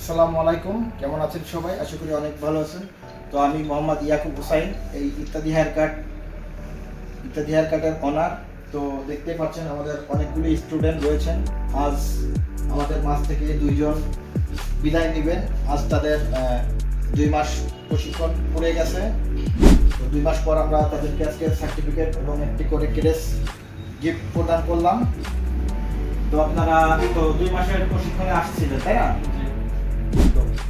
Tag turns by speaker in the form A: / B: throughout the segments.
A: আসসালামু আলাইকুম। কেমন আছেন সবাই? আশা করি অনেক ভালো আছেন। তো আমি মোহাম্মদ ইয়াকুব হুসাইন, এই ইত্যাদি হেয়ার কাট, ইত্যাদি হেয়ার কাটের অনার। তো দেখতে পাচ্ছেন আমাদের অনেকগুলি স্টুডেন্ট রয়েছেন। আজ আমাদের মাস থেকে দুইজন বিদায় নেবেন। আজ তাদের দুই মাস প্রশিক্ষণ পড়ে গেছে। তো দুই মাস পর আমরা তাদেরকে আজকে সার্টিফিকেট এবং একটি করে ক্রেস গিফট প্রদান করলাম। তো আপনারা তো দুই মাসের প্রশিক্ষণে আসছিলেন, তাই না?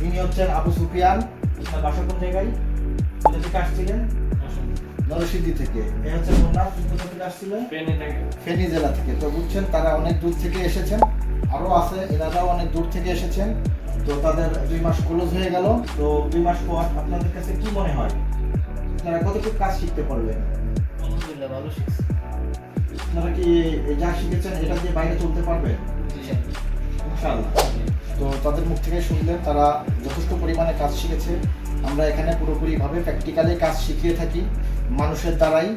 A: ইনি হচ্ছেন আবু সুফিয়ান আপনার বাসা কোন জায়গায়? থেকে আসছিলেন? নরসিংদী থেকে। এ হচ্ছে তুমি কোথা থেকে আসছিলেন। ফেনী জেলা থেকে। তো বুঝছেন তারা অনেক দূর থেকে এসেছেন। আরও আছে এনারাও অনেক দূর থেকে এসেছেন। তো তাদের দুই মাস ক্লোজ হয়ে গেল। তো দুই মাস পর আপনাদের কাছে কি মনে হয়? আপনারা কতটুকু কাজ শিখতে পারবেন
B: আলহামদুলিল্লাহ ভালো শিখছি।
A: আপনারা কি এই যা শিখেছেন এটা দিয়ে বাইরে চলতে পারবেন? ইনশাআল্লাহ। তাদের মুখ থেকে শুনলেন তারা যথেষ্ট পরিমাণে কাজ শিখেছে। আমরা এখানে পুরোপুরিভাবে প্র্যাকটিক্যালি কাজ শিখিয়ে থাকি মানুষের দ্বারাই।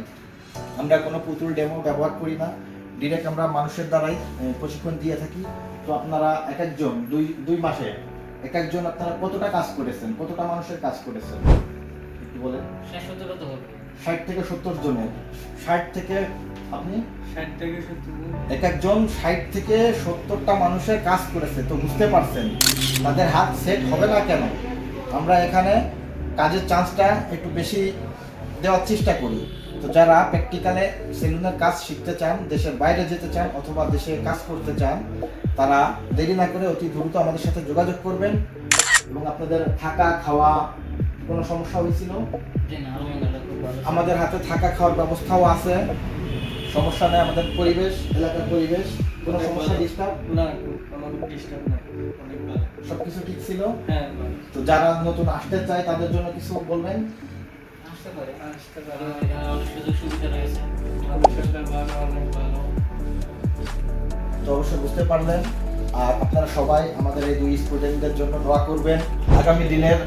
A: আমরা কোনো পুতুল ডেমো ব্যবহার করি না। ডিরেক্ট আমরা মানুষের দ্বারাই প্রশিক্ষণ দিয়ে থাকি। তো আপনারা এক একজন দুই দুই মাসে এক একজন আপনারা কতটা কাজ করেছেন? কতটা মানুষের কাজ করেছেন? একটু বলেন।
B: ষাট
A: থেকে সত্তর জনের। ষাট থেকে আপনি? এক একজন ষাট থেকে সত্তরটা মানুষের কাজ করেছে তো বুঝতে পারছেন। তাদের হাত সেট হবে না কেন? আমরা এখানে কাজের চান্সটা একটু বেশি দেওয়ার চেষ্টা করি। তো যারা প্র্যাকটিক্যালে সেলুনের কাজ শিখতে চান দেশের বাইরে যেতে চান অথবা দেশে কাজ করতে চান তারা দেরি না করে অতি দ্রুত আমাদের সাথে যোগাযোগ করবেন। এবং আপনাদের থাকা খাওয়া কোনো সমস্যা হয়েছিল? আমাদের হাতে থাকা খাওয়ার ব্যবস্থাও আছে। সমস্যা নেই আমাদের পরিবেশ এলাকার পরিবেশ কোনো সমস্যা ডিস্টার্ব
B: না আমার ডিস্টার্ব নাই অনেক ভালো।
A: সবকিছু ঠিক ছিল?
B: হ্যাঁ
A: তো যারা নতুন আসতে চায় তাদের জন্য কিছু বলবেন?
B: আসতে পারে আসতে পারে। অনেক সুযোগ সুবিধা রয়েছে। মানুষের ভালো অনেক ভালো।
A: তো অবশ্যই বুঝতে পারলেন। আর আপনারা সবাই আমাদের এই দুই স্টুডেন্টদের জন্য দোয়া করবেন। আগামী দিনের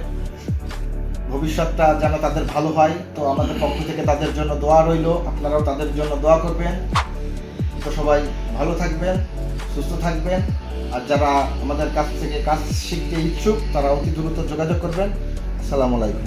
A: ভবিষ্যৎটা যেন তাদের ভালো হয়, তো আমাদের পক্ষ থেকে তাদের জন্য দোয়া রইল। আপনারাও তাদের জন্য দোয়া করবেন। তো সবাই ভালো থাকবেন, সুস্থ থাকবেন। আর যারা আমাদের কাছ থেকে কাজ শিখতে ইচ্ছুক, তারা অতি দ্রুত যোগাযোগ করবেন। আসসালামু আলাইকুম।